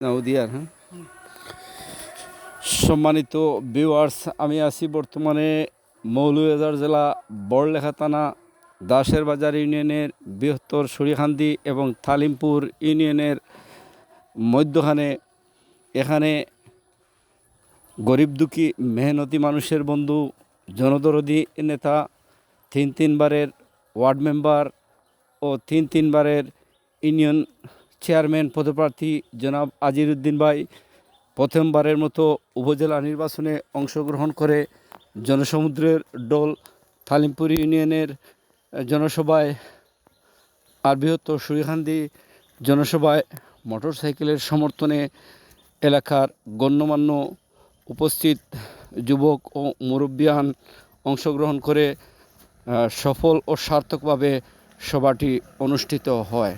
নাউদিয়ার হ্যাঁ? সম্মানিত ভিউয়ার্স আমি আছি বর্তমানে মৌলভীবাজার জেলা বড়লেখা থানা দাসের বাজার ইউনিয়নের বৃহত্তর সরিখান্দি এবং তালিমপুর ইউনিয়নের মধ্যখানে। এখানে গরিব দুঃখী, মেহনতি মানুষের বন্ধু, জনদরদি নেতা, তিন তিনবারের ওয়ার্ড মেম্বার ও তিন তিনবারের ইউনিয়ন চেয়ারম্যান পদপ্রার্থী জনাব আজিরুদ্দিন ভাই প্রথমবারের মতো উপজেলা নির্বাচনে অংশগ্রহণ করে জনসমুদ্রের ডোল তালিমপুর ইউনিয়নের জনসভায় আর বৃহত্তর সুরিখান্দি জনসভায় মোটরসাইকেলের সমর্থনে এলাকার গণ্যমান্য উপস্থিত যুবক ও মুরব্বিয়ান অংশগ্রহণ করে সফল ও সার্থকভাবে সভাটি অনুষ্ঠিত হয়।